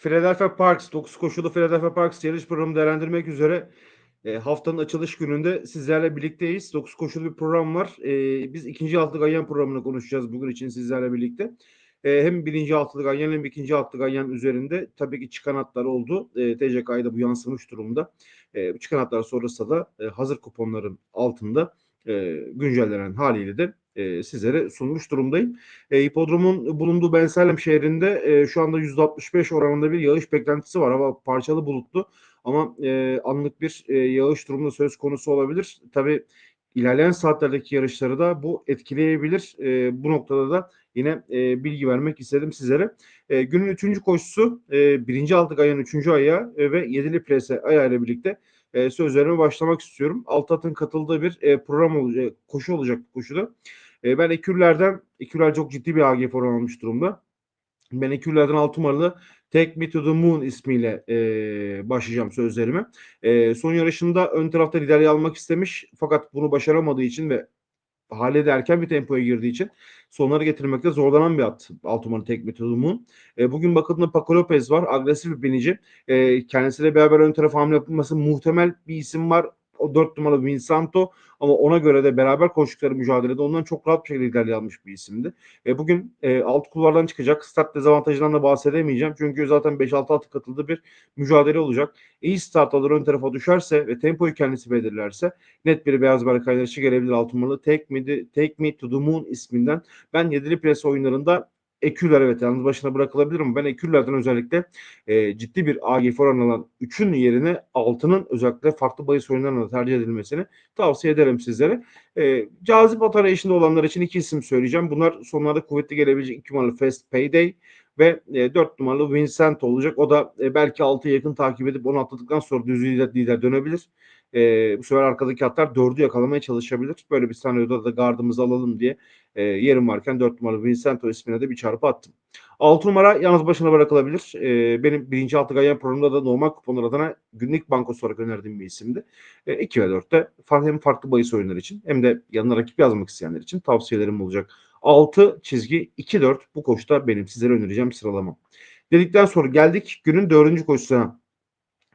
Philadelphia Parks 9 koşulu Philadelphia Parks yarış programı değerlendirmek üzere e, haftanın açılış gününde sizlerle birlikteyiz. 9 koşulu bir program var. E, biz ikinci altı ganyan programını konuşacağız bugün için sizlerle birlikte. E, hem birinci altılı ganyan hem ikinci altılı ganyan üzerinde tabii ki çıkan hatlar oldu. E, TCK'ya da bu yansımış durumda. E, çıkan hatlar sonrasında da e, hazır kuponların altında e, güncellenen haliyle de e, sizlere sunmuş durumdayım. E, hipodromun bulunduğu Bensalem şehrinde e, şu anda %65 oranında bir yağış beklentisi var. Hava parçalı bulutlu ama e, anlık bir e, yağış durumu söz konusu olabilir. Tabii ilerleyen saatlerdeki yarışları da bu etkileyebilir. E, bu noktada da yine e, bilgi vermek istedim sizlere. E, günün üçüncü koşusu e, birinci altı ayın üçüncü ayağı e, ve yedili plase ayağıyla birlikte e, sözlerime başlamak istiyorum. Altat'ın katıldığı bir e, program olacak, koşu olacak bu koşuda. E, ben Ekürler'den, Ekürler çok ciddi bir AG form almış durumda. Ben Ekürler'den 6 numaralı Take Me to the Moon ismiyle e, başlayacağım sözlerime. E, son yarışında ön tarafta liderliği almak istemiş fakat bunu başaramadığı için ve hale de erken bir tempoya girdiği için sonları getirmekte zorlanan bir at 6 numaralı Take Moon. E, bugün bakıldığında Paco Lopez var. Agresif bir binici. E, kendisiyle beraber ön tarafa hamle yapılması muhtemel bir isim var. O 4 numaralı Vinsanto ama ona göre de beraber koştukları mücadelede ondan çok rahat bir şekilde liderliği almış bir isimdi. E, bugün e, alt kulvardan çıkacak. Start dezavantajından da bahsedemeyeceğim. Çünkü zaten 5-6 atı katıldığı bir mücadele olacak. İyi start alır ön tarafa düşerse ve tempoyu kendisi belirlerse net bir beyaz baraka yarışı gelebilir alt numaralı. Take Me, Take Me to the Moon isminden. Ben yedili pres oyunlarında Eküller evet yalnız başına bırakılabilir ama ben Eküller'den özellikle e, ciddi bir AG oran alan 3'ün yerine 6'nın özellikle farklı bahis oyunlarına tercih edilmesini tavsiye ederim sizlere. E, cazip at arayışında olanlar için iki isim söyleyeceğim. Bunlar sonlarda kuvvetli gelebilecek 2 numaralı Fast Payday ve e, 4 numaralı Vincent olacak. O da e, belki 6'ya yakın takip edip onu atladıktan sonra düz lider dönebilir. E, bu sefer arkadaki atlar 4'ü yakalamaya çalışabilir. Böyle bir senaryoda da gardımızı alalım diye e, yerim varken 4 numaralı Vincento ismine de bir çarpı attım. 6 numara yalnız başına bırakılabilir. E, benim birinci altı ganyan programında da normal kuponlar adına günlük bankosu olarak önerdiğim bir isimdi. E, 2 ve 4'te farklı, hem farklı bahis oyunları için hem de yanına rakip yazmak isteyenler için tavsiyelerim olacak. 6 çizgi 2-4 bu koşuda benim sizlere önereceğim sıralamam. Dedikten sonra geldik günün dördüncü koşusuna.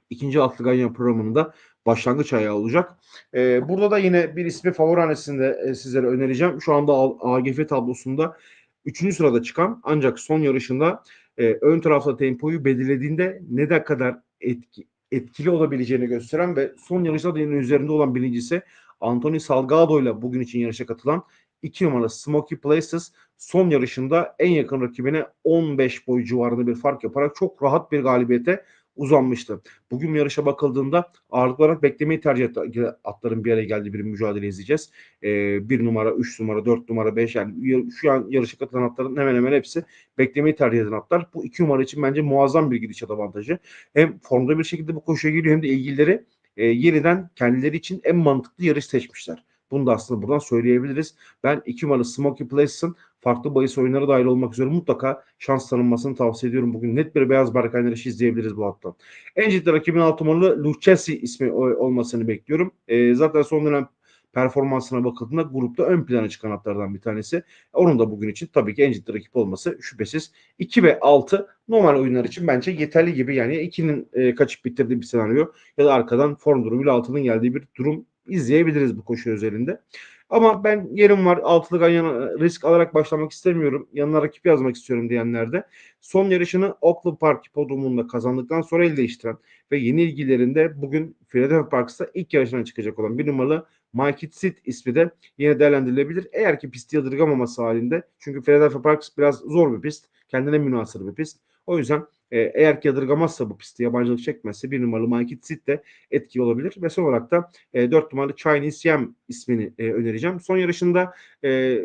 İkinci altı ganyan programında başlangıç ayağı olacak. Ee, burada da yine bir ismi favorihanesinde e, sizlere önereceğim. Şu anda AGF tablosunda 3. sırada çıkan ancak son yarışında e, ön tarafta tempoyu belirlediğinde ne de kadar etki, etkili olabileceğini gösteren ve son yarışta da yine üzerinde olan birincisi Anthony Salgado ile bugün için yarışa katılan 2 numaralı Smoky Places son yarışında en yakın rakibine 15 boy civarında bir fark yaparak çok rahat bir galibiyete uzanmıştı. Bugün yarışa bakıldığında ağırlıklı olarak beklemeyi tercih etti. Atların bir araya geldiği bir mücadele izleyeceğiz. Ee, bir numara, üç numara, dört numara, beş yani şu an yarışa katılan atların hemen hemen hepsi beklemeyi tercih eden atlar. Bu iki numara için bence muazzam bir gidişat avantajı. Hem formda bir şekilde bu koşuya giriyor hem de ilgilileri e, yeniden kendileri için en mantıklı yarış seçmişler. Bunu da aslında buradan söyleyebiliriz. Ben iki numaralı Smoky Places'ın farklı bahis oyunları dahil olmak üzere mutlaka şans tanınmasını tavsiye ediyorum. Bugün net bir beyaz baraka yarışı izleyebiliriz bu hattan. En ciddi rakibin altı numaralı Lucchesi ismi olmasını bekliyorum. E, zaten son dönem performansına bakıldığında grupta ön plana çıkan atlardan bir tanesi. Onun da bugün için tabii ki en ciddi rakip olması şüphesiz. 2 ve 6 normal oyunlar için bence yeterli gibi. Yani 2'nin e, kaçıp bitirdiği bir senaryo ya da arkadan form durumuyla 6'nın geldiği bir durum izleyebiliriz bu koşu özelinde. Ama ben yerim var altılı ganyan risk alarak başlamak istemiyorum. Yanına rakip yazmak istiyorum diyenlerde. Son yarışını Oakland Park hipodromunda kazandıktan sonra el değiştiren ve yeni ilgilerinde bugün Philadelphia Parks'ta ilk yarışına çıkacak olan bir numaralı Mike Sit ismi de yine değerlendirilebilir. Eğer ki pisti yadırgamaması halinde. Çünkü Philadelphia Parks biraz zor bir pist. Kendine münasır bir pist. O yüzden e, eğer ki yadırgamazsa bu pisti yabancılık çekmezse bir numaralı Mike Sit de etkili olabilir. Ve son olarak da e, 4 numaralı Chinese Yam ismini e, önereceğim. Son yarışında e,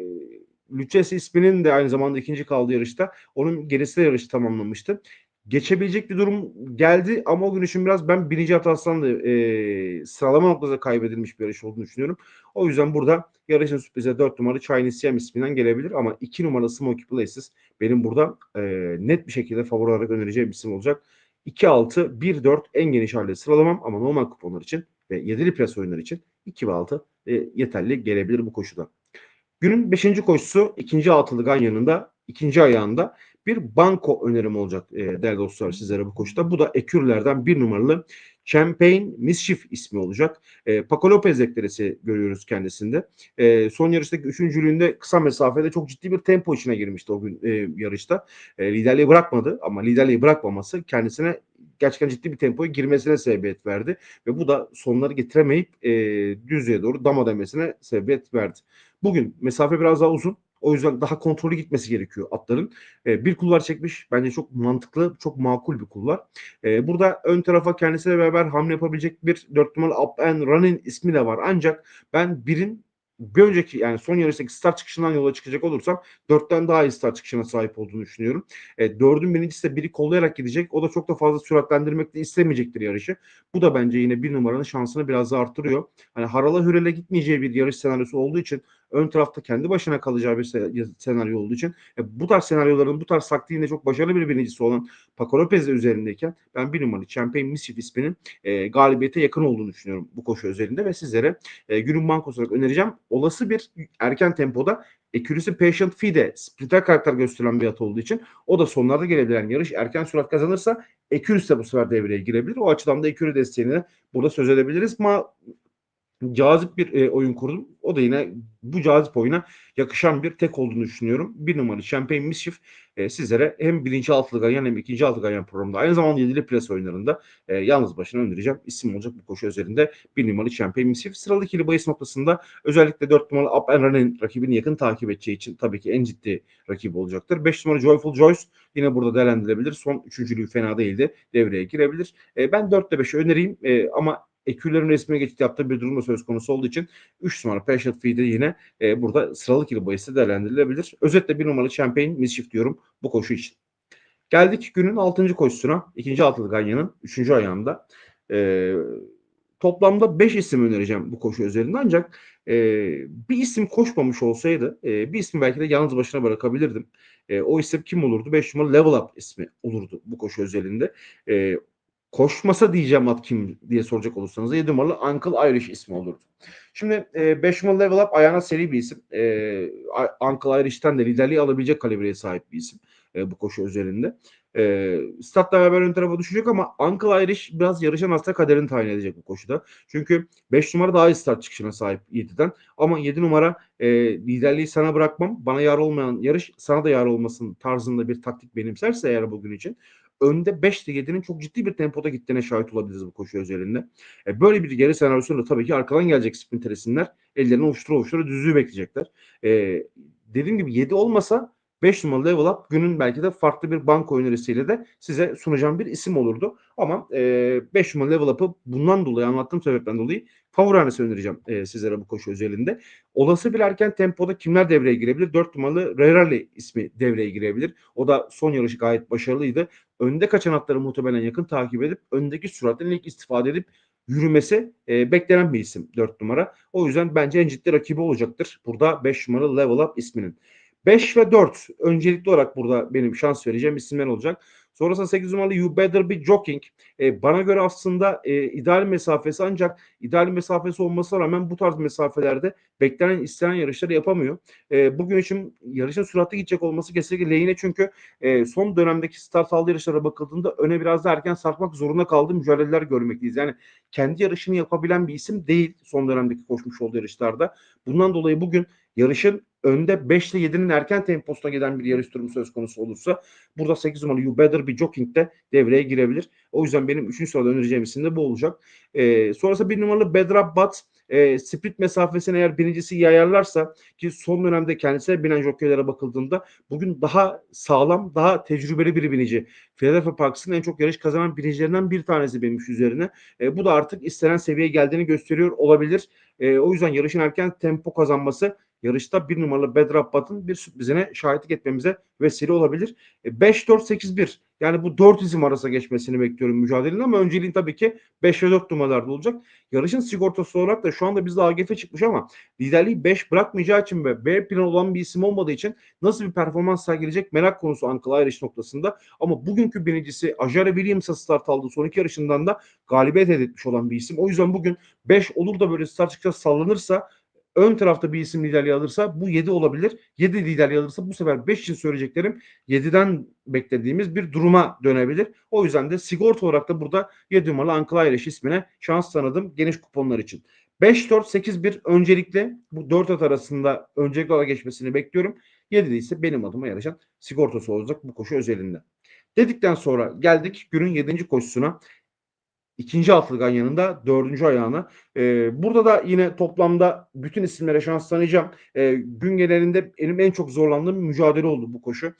Lucchesi isminin de aynı zamanda ikinci kaldığı yarışta onun gerisi yarışı tamamlamıştı. Geçebilecek bir durum geldi ama o gün için biraz ben birinci hatasından da e, sıralama noktasında kaybedilmiş bir yarış olduğunu düşünüyorum. O yüzden burada yarışın sürprize 4 numaralı Chinese Siam isminden gelebilir ama 2 numaralı Smoky Places benim burada e, net bir şekilde favori olarak önereceğim isim olacak. 2-6, 1-4 en geniş halde sıralamam ama normal kuponlar için ve 7'li pres oyunlar için 2 ve 6 e, yeterli gelebilir bu koşuda. Günün 5. koşusu ikinci altılı ganyanında ikinci ayağında bir banko önerim olacak e, değerli dostlar sizlere bu koşuda. Bu da ekürlerden bir numaralı Champagne Mischief ismi olacak. E, Paco Lopez eklerisi görüyoruz kendisinde. E, son yarıştaki üçüncülüğünde kısa mesafede çok ciddi bir tempo içine girmişti o gün e, yarışta. E, liderliği bırakmadı ama liderliği bırakmaması kendisine gerçekten ciddi bir tempoya girmesine sebebiyet verdi. Ve bu da sonları getiremeyip e, düzlüğe doğru dama demesine sebebiyet verdi. Bugün mesafe biraz daha uzun. O yüzden daha kontrollü gitmesi gerekiyor atların. E, bir kulvar çekmiş. Bence çok mantıklı, çok makul bir kulvar. E, burada ön tarafa kendisiyle beraber hamle yapabilecek bir 4 numaralı Up and Running ismi de var. Ancak ben birin bir önceki yani son yarıştaki start çıkışından yola çıkacak olursam dörtten daha iyi start çıkışına sahip olduğunu düşünüyorum. E, dördün birincisi de biri kollayarak gidecek. O da çok da fazla süratlendirmek de istemeyecektir yarışı. Bu da bence yine bir numaranın şansını biraz daha arttırıyor. Hani harala hürele gitmeyeceği bir yarış senaryosu olduğu için ön tarafta kendi başına kalacağı bir se- senaryo olduğu için e, bu tarz senaryoların bu tarz taktiğinde çok başarılı bir birincisi olan Paco Lopez de üzerindeyken ben bir numaralı Champagne Mischief isminin e, galibiyete yakın olduğunu düşünüyorum bu koşu özelinde ve sizlere e, günün bankosu olarak önereceğim. Olası bir erken tempoda Accuracy Patient Fee sprinter karakter gösteren bir at olduğu için o da sonlarda gelebilen yarış erken sürat kazanırsa Accuracy de bu sefer devreye girebilir. O açıdan da Accuracy desteğini burada söz edebiliriz ama cazip bir e, oyun kurdum. O da yine bu cazip oyuna yakışan bir tek olduğunu düşünüyorum. Bir numaralı Champagne Mischief e, sizlere hem birinci altılı ganyan hem ikinci altılı ganyan programında aynı zamanda yedili pres oyunlarında e, yalnız başına önereceğim. İsim olacak bu koşu üzerinde bir numaralı Champagne Mischief. Sıralı ikili bahis noktasında özellikle 4 numaralı Up and Running rakibini yakın takip edeceği için tabii ki en ciddi rakibi olacaktır. 5 numaralı Joyful Joyce yine burada değerlendirilebilir. Son üçüncülüğü fena değildi. Devreye girebilir. E, ben 4'te 5'i önereyim e, ama ekürlerin resmine geçit yaptığı bir durumda söz konusu olduğu için 3 numara Patient Fee'de yine e, burada sıralı ikili bahisi değerlendirilebilir. Özetle bir numaralı Champagne Mischief diyorum bu koşu için. Geldik günün 6. koşusuna. ikinci altılı ganyanın 3. ayağında. E, toplamda 5 isim önereceğim bu koşu üzerinde ancak e, bir isim koşmamış olsaydı e, bir ismi belki de yalnız başına bırakabilirdim. E, o isim kim olurdu? 5 numaralı Level Up ismi olurdu bu koşu özelinde. E, koşmasa diyeceğim at kim diye soracak olursanız 7 numaralı Uncle Irish ismi olurdu. Şimdi 5 numaralı Level Up ayağına seri bir isim. E, Uncle Irish'ten de liderliği alabilecek kalibreye sahip bir isim e, bu koşu üzerinde. E, statla beraber ön tarafa düşecek ama Uncle Irish biraz yarışan hasta kaderini tayin edecek bu koşuda. Çünkü 5 numara daha iyi start çıkışına sahip 7'den. Ama 7 numara e, liderliği sana bırakmam. Bana yar olmayan yarış sana da yar olmasın tarzında bir taktik benimserse eğer bugün için önde 5 ile 7'nin çok ciddi bir tempoda gittiğine şahit olabiliriz bu koşu özelinde. E, böyle bir geri senaryosunda tabii ki arkadan gelecek sprinter isimler ellerini ovuştura ovuştura düzlüğü bekleyecekler. E, dediğim gibi 7 olmasa 5 numaralı level up günün belki de farklı bir banko önerisiyle de size sunacağım bir isim olurdu. Ama e, 5 numaralı level up'ı bundan dolayı anlattığım sebepten dolayı favori hanesi önereceğim e, sizlere bu koşu özelinde. Olası bir erken tempoda kimler devreye girebilir? 4 numaralı Rerali ismi devreye girebilir. O da son yarışı gayet başarılıydı. Önde kaçan atları muhtemelen yakın takip edip öndeki süratten ilk istifade edip yürümesi e, beklenen bir isim 4 numara. O yüzden bence en ciddi rakibi olacaktır. Burada 5 numaralı Level Up isminin. 5 ve 4 öncelikli olarak burada benim şans vereceğim isimler olacak. Sonrasında 8 numaralı You Better Be Joking. E, bana göre aslında e, ideal mesafesi ancak ideal mesafesi olmasına rağmen bu tarz mesafelerde beklenen istenen yarışları yapamıyor. E, bugün için yarışın süratli gidecek olması kesinlikle lehine çünkü e, son dönemdeki start aldığı yarışlara bakıldığında öne biraz da erken sarkmak zorunda kaldığı mücadeleler görmekteyiz. Yani kendi yarışını yapabilen bir isim değil son dönemdeki koşmuş olduğu yarışlarda. Bundan dolayı bugün yarışın önde 5 ile 7'nin erken temposuna giden bir yarış durumu söz konusu olursa burada 8 numaralı You Better Be Joking de devreye girebilir. O yüzden benim 3. sırada önereceğim isim de bu olacak. E, sonrasında 1 numaralı Bedra Bat e, sprint mesafesini eğer birincisi iyi ayarlarsa ki son dönemde kendisine binen jokeylere bakıldığında bugün daha sağlam, daha tecrübeli bir binici. Philadelphia Parks'ın en çok yarış kazanan binicilerinden bir tanesi benimmiş üzerine. E, bu da artık istenen seviyeye geldiğini gösteriyor olabilir. E, o yüzden yarışın erken tempo kazanması yarışta bir numaralı Bedra Bat'ın bir sürprizine şahitlik etmemize vesile olabilir. E, 5-4-8-1 yani bu 4 izim arasında geçmesini bekliyorum mücadelenin ama önceliğin tabii ki 5 ve 4 numaralarda olacak. Yarışın sigortası olarak da şu anda bizde AGF çıkmış ama liderliği 5 bırakmayacağı için ve B planı olan bir isim olmadığı için nasıl bir performans sergileyecek merak konusu Uncle Irish noktasında. Ama bugünkü birincisi Ajare Williams'a start aldığı son iki yarışından da galibiyet elde olan bir isim. O yüzden bugün 5 olur da böyle start çıkacak sallanırsa ön tarafta bir isim liderliği alırsa bu 7 olabilir. 7 liderliği alırsa bu sefer 5 için söyleyeceklerim 7'den beklediğimiz bir duruma dönebilir. O yüzden de sigorta olarak da burada 7 numaralı Irish ismine şans tanıdım geniş kuponlar için. 5-4-8-1 öncelikle bu 4 at arasında öncelikli olarak geçmesini bekliyorum. 7'de ise benim adıma yarışan sigortası olacak bu koşu özelinde. Dedikten sonra geldik günün 7. koşusuna. İkinci altılgan yanında dördüncü ayağına. Ee, burada da yine toplamda bütün isimlere şans tanıyacağım. Ee, gün genelinde benim en çok zorlandığım mücadele oldu bu koşu.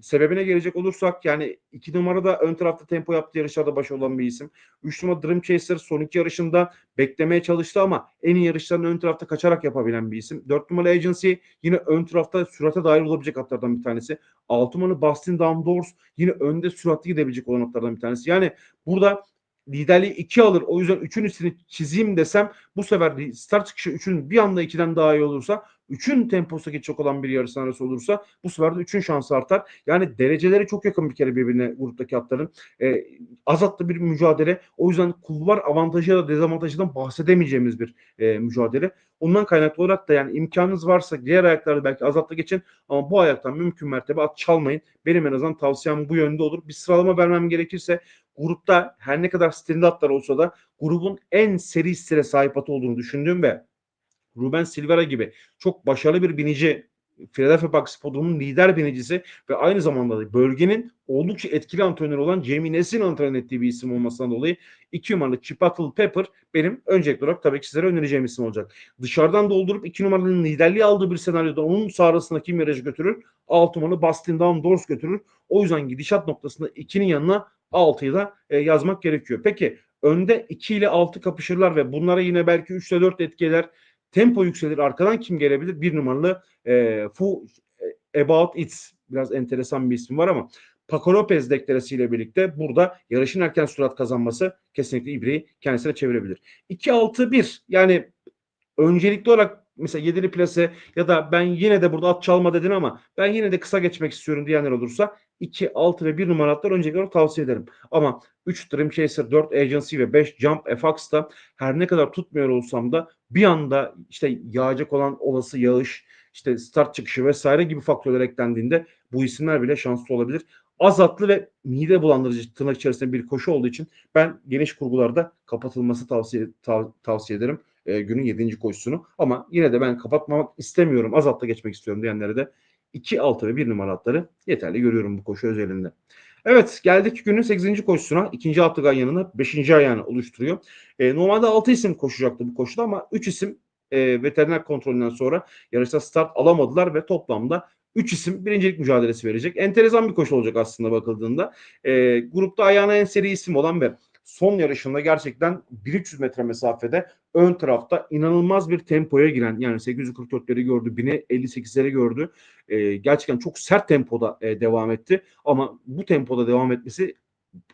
Sebebine gelecek olursak yani iki numarada ön tarafta tempo yaptığı yarışlarda baş olan bir isim. Üç numara Dream Chaser son iki yarışında beklemeye çalıştı ama en iyi yarışlarını ön tarafta kaçarak yapabilen bir isim. Dört numara Agency yine ön tarafta sürate dair olabilecek atlardan bir tanesi. Altı numara Boston Down Doors yine önde süratli gidebilecek olan atlardan bir tanesi. Yani burada liderliği 2 alır. O yüzden 3'ün üstünü çizeyim desem bu sefer start çıkışı 3'ün bir anda 2'den daha iyi olursa 3'ün temposu geçecek olan bir yarış arası olursa bu sefer de 3'ün şansı artar. Yani dereceleri çok yakın bir kere birbirine gruptaki atların. Ee, az atlı bir mücadele. O yüzden kulvar avantajı ya da dezavantajından bahsedemeyeceğimiz bir e, mücadele. Ondan kaynaklı olarak da yani imkanınız varsa diğer ayaklarda belki az atlı geçin ama bu ayaktan mümkün mertebe at çalmayın. Benim en azından tavsiyem bu yönde olur. Bir sıralama vermem gerekirse grupta her ne kadar standartlar olsa da grubun en seri stile sahip atı olduğunu düşündüğüm ve Ruben Silvera gibi çok başarılı bir binici Philadelphia Bucks Podrum'un lider binicisi ve aynı zamanda da bölgenin oldukça etkili antrenörü olan Jamie Ness'in antren ettiği bir isim olmasından dolayı 2 numaralı Chipotle Pepper benim öncelikli olarak tabii ki sizlere önereceğim isim olacak. Dışarıdan doldurup 2 numaranın liderliği aldığı bir senaryoda onun sağrısına kim yarıcı götürür? 6 numaralı Boston Down Doors götürür. O yüzden gidişat noktasında 2'nin yanına 6'yı da e, yazmak gerekiyor. Peki önde 2 ile 6 kapışırlar ve bunlara yine belki 3 ile 4 etkiler. Tempo yükselir. Arkadan kim gelebilir? Bir numaralı e, Fu e, About It. Biraz enteresan bir isim var ama Paco Lopez deklarasıyla birlikte burada yarışın erken sürat kazanması kesinlikle ibreyi kendisine çevirebilir. 2-6-1 yani öncelikli olarak mesela yedili plase ya da ben yine de burada at çalma dedin ama ben yine de kısa geçmek istiyorum diyenler olursa 2, 6 ve 1 numara atlar öncelikli olarak tavsiye ederim. Ama 3 Dream Chaser, 4 Agency ve 5 Jump FX'ta her ne kadar tutmuyor olsam da bir anda işte yağacak olan olası yağış, işte start çıkışı vesaire gibi faktörler eklendiğinde bu isimler bile şanslı olabilir. Az atlı ve mide bulandırıcı tırnak içerisinde bir koşu olduğu için ben geniş kurgularda kapatılması tavsiye tav- tavsiye ederim e, günün 7. koşusunu. Ama yine de ben kapatmamak istemiyorum. Az atla geçmek istiyorum diyenlere de 2, 6 ve 1 numara atları yeterli görüyorum bu koşu özelinde. Evet geldik günün 8. koşusuna. İkinci hafta yanına 5. ayağını oluşturuyor. E, normalde 6 isim koşacaktı bu koşuda ama 3 isim e, veteriner kontrolünden sonra yarışta start alamadılar ve toplamda 3 isim birincilik mücadelesi verecek. Enteresan bir koşu olacak aslında bakıldığında. E, grupta ayağına en seri isim olan ve son yarışında gerçekten 1300 metre mesafede ön tarafta inanılmaz bir tempoya giren yani 844'leri gördü, 1058'leri gördü. E, gerçekten çok sert tempoda e, devam etti ama bu tempoda devam etmesi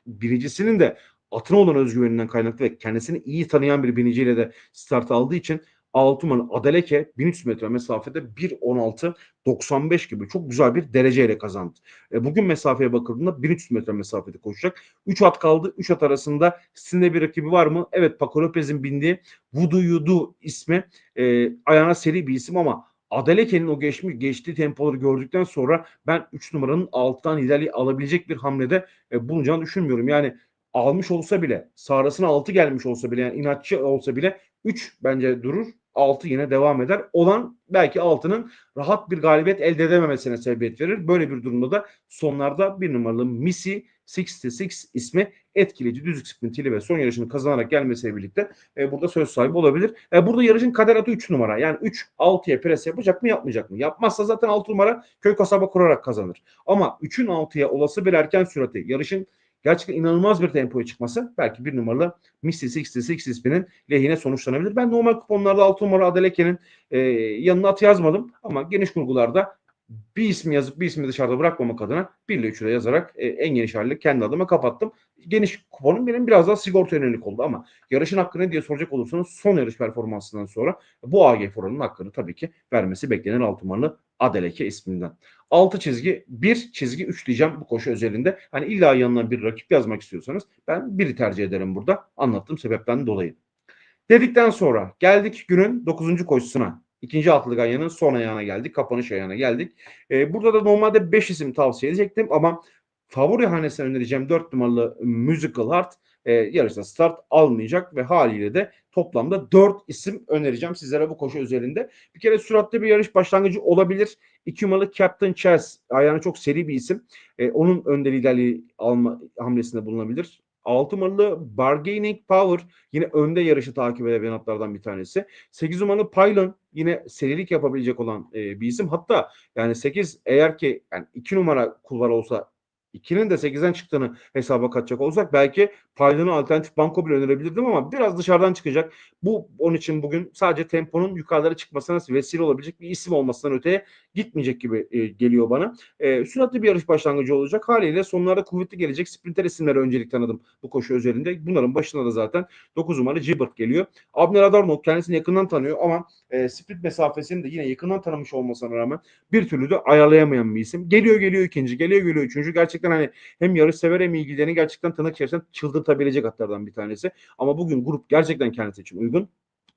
birincisinin de atına olan özgüveninden kaynaklı ve kendisini iyi tanıyan bir biniciyle de start aldığı için 6 numaralı Adeleke 1300 metre mesafede 1.16 95 gibi çok güzel bir dereceyle kazandı. E, bugün mesafeye bakıldığında 1300 metre mesafede koşacak. 3 at kaldı. 3 at arasında sizin bir rakibi var mı? Evet Paco Lopez'in bindiği Voodoo Yudu ismi e, ayağına seri bir isim ama Adeleke'nin o geçmiş, geçtiği tempoları gördükten sonra ben 3 numaranın alttan liderliği alabilecek bir hamlede e, bulunacağını düşünmüyorum. Yani almış olsa bile, sağrısına 6 gelmiş olsa bile, yani inatçı olsa bile 3 bence durur. 6 yine devam eder. Olan belki 6'nın rahat bir galibiyet elde edememesine sebebiyet verir. Böyle bir durumda da sonlarda bir numaralı Missy 66 ismi etkileyici düzlük sprintiyle ve son yarışını kazanarak gelmesiyle birlikte e, burada söz sahibi olabilir. E, burada yarışın kader atı 3 numara. Yani 3 6'ya pres yapacak mı yapmayacak mı? Yapmazsa zaten 6 numara köy kasaba kurarak kazanır. Ama 3'ün 6'ya olası bir erken sürati yarışın gerçekten inanılmaz bir tempoya çıkması belki bir numaralı Misty 66 isminin lehine sonuçlanabilir. Ben normal kuponlarda 6 numara Adeleke'nin e, yanına at yazmadım ama geniş kurgularda bir ismi yazıp bir ismi dışarıda bırakmamak adına 1 ile 3'ü de yazarak e, en geniş haliyle kendi adıma kapattım. Geniş kuponum benim biraz daha sigorta yönelik oldu ama yarışın hakkı ne diye soracak olursanız son yarış performansından sonra bu AG oranının hakkını tabii ki vermesi beklenen 6 numaralı Adeleke isminden. 6 çizgi 1 çizgi 3 diyeceğim bu koşu özelinde. Hani illa yanına bir rakip yazmak istiyorsanız ben biri tercih ederim burada anlattığım sebepten dolayı. Dedikten sonra geldik günün 9. koşusuna. İkinci altılı ganyanın son ayağına geldik. Kapanış ayağına geldik. Ee, burada da normalde 5 isim tavsiye edecektim ama favori hanesine önereceğim 4 numaralı Musical Heart e, yarışta start almayacak ve haliyle de toplamda 4 isim önereceğim sizlere bu koşu özelinde. Bir kere süratli bir yarış başlangıcı olabilir. 2 numaralı Captain Chess ayağına çok seri bir isim. E, onun önde liderliği alma hamlesinde bulunabilir. 6 numaralı Bargaining Power yine önde yarışı takip edebilen atlardan bir tanesi. 8 numaralı Pylon yine serilik yapabilecek olan e, bir isim. Hatta yani 8 eğer ki yani 2 numara kulvar olsa 2'nin de 8'den çıktığını hesaba katacak olsak belki Pylon'u alternatif banko bile önerebilirdim ama biraz dışarıdan çıkacak. Bu onun için bugün sadece temponun yukarılara çıkmasına vesile olabilecek bir isim olmasından öteye gitmeyecek gibi e, geliyor bana. E, süratli bir yarış başlangıcı olacak. Haliyle sonlarda kuvvetli gelecek sprinter isimleri öncelik tanıdım bu koşu özelinde. Bunların başında da zaten 9 numaralı Gibbert geliyor. Abner Adarno kendisini yakından tanıyor ama e, sprint mesafesini de yine yakından tanımış olmasına rağmen bir türlü de ayarlayamayan bir isim. Geliyor geliyor ikinci, geliyor geliyor üçüncü. Gerçekten hani hem yarış sever hem ilgilerini gerçekten tırnak içerisinde çıldırtabilecek atlardan bir tanesi. Ama bugün grup gerçekten kendisi için uygun.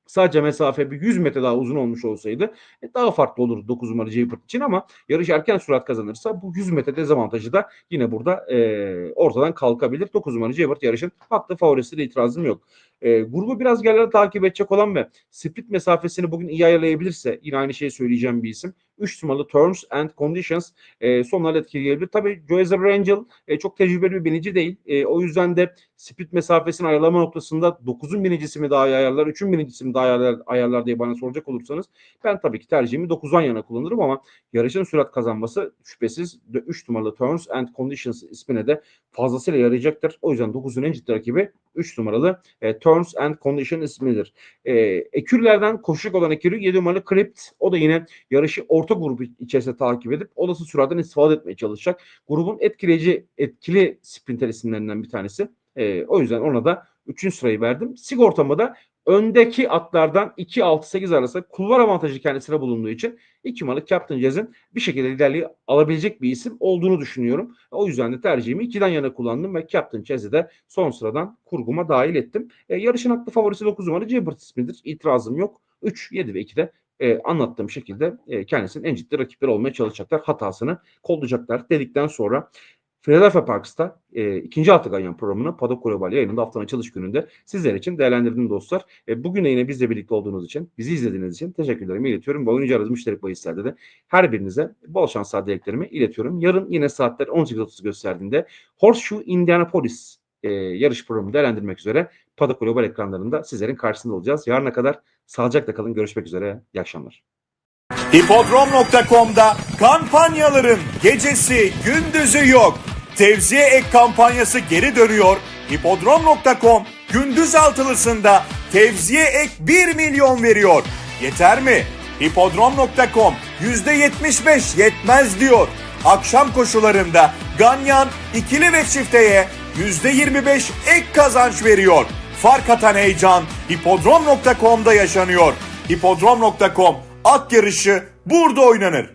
Sadece mesafe bir 100 metre daha uzun olmuş olsaydı e, daha farklı olur 9 numara Jaybird için ama yarış erken sürat kazanırsa bu 100 metre dezavantajı da yine burada e, ortadan kalkabilir. 9 numara Jaybird yarışın haklı favorisi de itirazım yok. E, grubu biraz geride takip edecek olan ve sprint mesafesini bugün iyi ayarlayabilirse yine aynı şeyi söyleyeceğim bir isim. 3 numaralı Terms and Conditions e, sonlarda etkileyebilir. Tabii Joyzer Rangel e, çok tecrübeli bir binici değil. E, o yüzden de sprint mesafesini ayarlama noktasında 9'un binicisi mi daha iyi ayarlar, 3'ün binicisi mi daha iyi ayarlar, diye bana soracak olursanız ben tabii ki tercihimi 9'dan yana kullanırım ama yarışın sürat kazanması şüphesiz 3 numaralı Terms and Conditions ismine de fazlasıyla yarayacaktır. O yüzden 9'un en ciddi rakibi 3 numaralı e, Terms and Condition ismidir. E, ekürlerden koşacak olan ekürü 7 numaralı Crypt. O da yine yarışı orta grubu içerisinde takip edip olası süratten istifade etmeye çalışacak. Grubun etkileyici, etkili sprinter isimlerinden bir tanesi. E, o yüzden ona da 3. sırayı verdim. Sigortama da öndeki atlardan 2-6-8 arası kulvar avantajı kendisine bulunduğu için 2 numaralı Captain Jazz'in bir şekilde liderliği alabilecek bir isim olduğunu düşünüyorum. O yüzden de tercihimi 2'den yana kullandım ve Captain Jazz'i de son sıradan kurguma dahil ettim. E, yarışın haklı favorisi 9 numaralı Jaybird ismidir. İtirazım yok. 3, 7 ve 2'de e, anlattığım şekilde e, kendisinin en ciddi rakipleri olmaya çalışacaklar. Hatasını kollayacaklar dedikten sonra Philadelphia Parks'ta e, ikinci hafta ganyan programını Paddock Global yayınında haftanın açılış gününde sizler için değerlendirdim dostlar. E, bugün yine bizle birlikte olduğunuz için, bizi izlediğiniz için teşekkürlerimi iletiyorum. Ve oyuncu arası müşterek bahislerde de her birinize bol şanslar dileklerimi iletiyorum. Yarın yine saatler 18.30 gösterdiğinde Horseshoe Indianapolis e, yarış programını değerlendirmek üzere Paddock Global ekranlarında sizlerin karşısında olacağız. Yarına kadar sağlıcakla kalın. Görüşmek üzere. İyi akşamlar. Hipodrom.com'da kampanyaların gecesi gündüzü yok. Tevziye ek kampanyası geri dönüyor. Hipodrom.com gündüz altılısında tevziye ek 1 milyon veriyor. Yeter mi? Hipodrom.com %75 yetmez diyor. Akşam koşularında Ganyan ikili ve çifteye %25 ek kazanç veriyor. Fark atan heyecan hipodrom.com'da yaşanıyor. Hipodrom.com at yarışı burada oynanır.